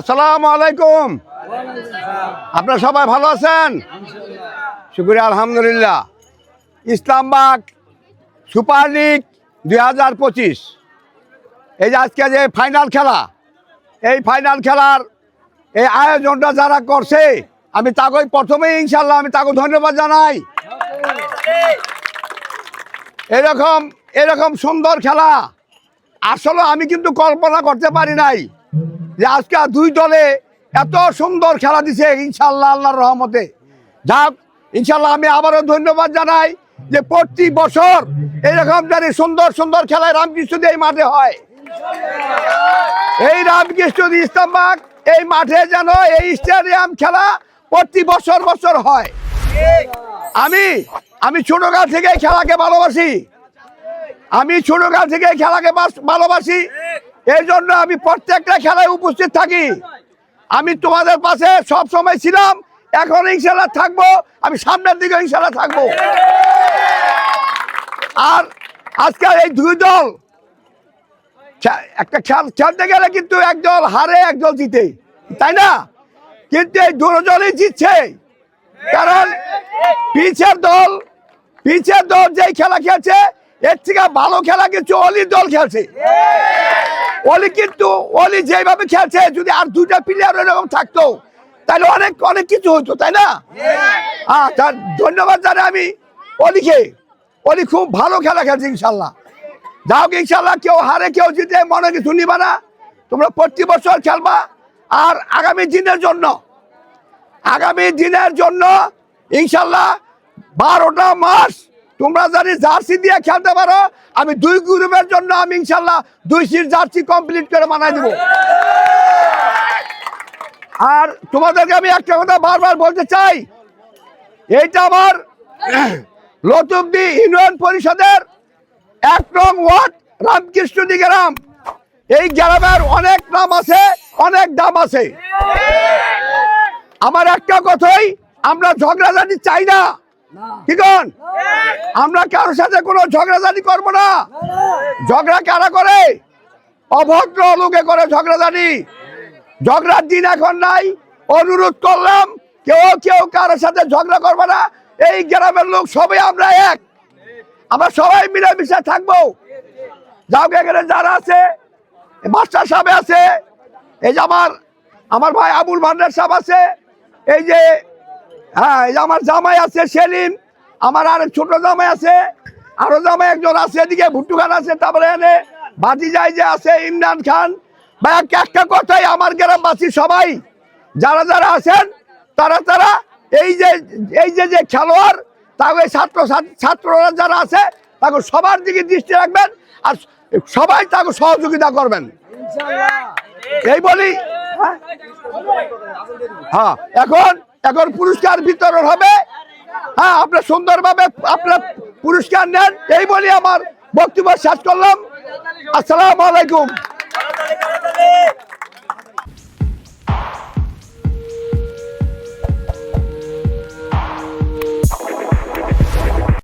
আসসালামু আলাইকুম। আপনারা সবাই ভালো আছেন? শুক্রিয়া আলহামদুলিল্লাহ। ইসলামবাগ সুপার লিগ দুই হাজার পঁচিশ। এই যে আজকে যে ফাইনাল খেলা, এই ফাইনাল খেলার এই আয়োজনটা যারা করছে, আমি তাকে প্রথমেই ইনশাল্লাহ আমি তাকে ধন্যবাদ জানাই। এরকম এরকম সুন্দর খেলা, আসলে আমি কিন্তু কল্পনা করতে পারি নাই। যে আজকে দুই দলে এত সুন্দর খেলা দিছে ইনশাল্লাহ আল্লাহর রহমতে। যাক ইনশাল্লাহ আমি আবারও ধন্যবাদ জানাই যে প্রতি বছর এরকম জানি সুন্দর সুন্দর খেলায় রামকৃষ্ণ এই মাঠে হয়। এই রামকৃষ্ণ ইসলামবাগ এই মাঠে যেন এই স্টেডিয়াম খেলা প্রতি বছর বছর হয়। আমি আমি ছোটকাল থেকে খেলাকে ভালোবাসি। আমি ছোটকাল থেকে খেলাকে ভালোবাসি। এই জন্য আমি প্রত্যেকটা খেলায় উপস্থিত থাকি। আমি তোমাদের পাশে সব সময় ছিলাম, এখন ইনশাল্লাহ থাকব, আমি সামনের দিকে ইনশাল্লাহ থাকব। আর আজকাল এই দুই দল একটা খেল, খেলতে গেলে কিন্তু এক দল হারে, এক দল জিতে। তাই না? কিন্তু এই দুজনই জিতছে। কারণ পিছের দল পিছের দল যেই খেলা খেলছে, এর থেকে ভালো খেলা কিছু অলির দল খেলছে। অলি কিন্তু অলি যেভাবে খেলছে যদি আর দুইটা প্লেয়ার এরকম থাকতো তাহলে অনেক অনেক কিছু হতো তাই না? হ্যাঁ তার ধন্যবাদ জানাই আমি অলিকে। অলি খুব ভালো খেলা খেলছে ইনশাল্লাহ যাও ইনশাল্লাহ কেউ হারে কেউ জিতে মনে কিছু নিবা না। তোমরা প্রতি বছর খেলবা। আর আগামী দিনের জন্য আগামী দিনের জন্য ইনশাল্লাহ বারোটা মাস তোমরা জানি জার্সি দিয়ে খেলতে পারো, আমি দুই গ্রুপের জন্য আমি ইনশাল্লাহ দুই সিট জার্সি কমপ্লিট করে বানাই দেবো। আর তোমাদেরকে আমি একটা কথা বারবার বলতে চাই, এইটা আমার লতুবদি ইউনিয়ন পরিষদের এক নং ওয়ার্ড রামকৃষ্ণদি গ্রাম এই গ্রামের অনেক নাম আছে, অনেক দাম আছে। আমার একটা কথাই, আমরা ঝগড়াঝাটি চাই না। কি কন? আমরা কারোর সাথে কোনো ঝগড়াঝাটি করব না। ঝগড়া কারা করে? অভদ্র লোকে করে ঝগড়াঝাটি। ঝগড়ার দিন এখন নাই। অনুরোধ করলাম, কেউ কেউ কারোর সাথে ঝগড়া করবে না। এই গ্রামের লোক সবাই আমরা এক। আমরা সবাই মিলেমিশে থাকব। যাও এখানে যারা আছে, মাস্টার সাহেব আছে, এই যে আমার আমার ভাই আবুল ভান্ডার সাহেব আছে, এই যে হ্যাঁ আমার জামাই আছে, সেলিম। আমার আর ছোট জামাই আছে, আরও জামাই একজন আছে, এদিকে ভুট্টু খান আছে, তারপরে এনে বাজি যায় যে আছে ইমরান খান। বা একটা কথাই, আমার গ্রামবাসী সবাই, যারা যারা আছেন, তারা তারা এই যে এই যে যে খেলোয়াড়, তাকে ছাত্র ছাত্র- ছাত্ররা যারা আছে, তাকে সবার দিকে দৃষ্টি রাখবেন আর সবাই তাকে সহযোগিতা করবেন। এই বলি হ্যাঁ? হ্যাঁ এখন এখন পুরস্কার বিতরণ হবে। হ্যাঁ আপনার সুন্দরভাবে আপনার পুরস্কার নেন। এই বলি আমার বক্তব্য শেষ করলাম। আসসালামু আলাইকুম।